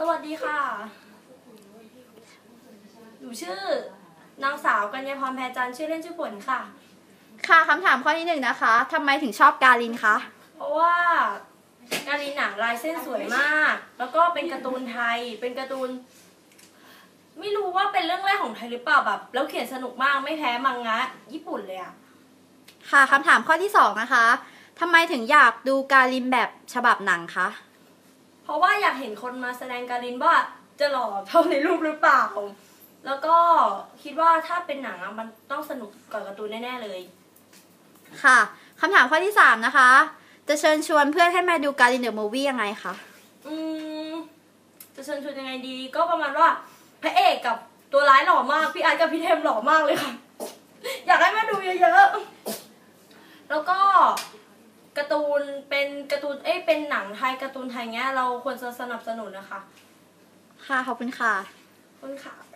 สวัสดีค่ะ หนูชื่อนางสาวกัญญาพรแพรจันทร์ชื่อเล่นชื่อฝนค่ะ ค่ะคำถามข้อที่หนึ่งนะคะทำไมถึงชอบกาลินคะ เพราะว่าการีหนังลายเส้นสวยมาก แล้วก็เป็นการ์ตูนไทย เป็นการ์ตูน ไม่รู้ว่าเป็นเรื่องแรกของไทยหรือเปล่าแบบ แล้วเขียนสนุกมากไม่แพ้มังงะ ญี่ปุ่นเลยอะค่ะคำถามข้อที่สองนะคะทำไมถึงอยากดูกาลินแบบฉบับหนังคะ เพราะว่าอยากเห็นคนมาแสดงการินว่าจะหล่อเท่าในรูปหรือเปล่า แล้วก็คิดว่าถ้าเป็นหนังอะมันต้องสนุกกว่าการ์ตูนแน่ๆเลย ค่ะคำถามข้อที่สามนะคะ จะเชิญชวนเพื่อนให้มาดูกาลินเดอะมูวี่ยังไงคะ อืมจะเชิญชวนยังไงดี ก็ประมาณว่าพระเอกกับตัวร้ายหล่อมาก พี่อาร์ตกับพี่เทมหล่อมากเลยค่ะ อยากให้มาดูเยอะๆ แล้วก็การ์ตูนเป็นการ์ตูน ยการ์ตูนไทยเงี้ยเราควรจะสนับสนุนนะคะ ค่ะขอบคุณค่ะขอบคุณค่ะ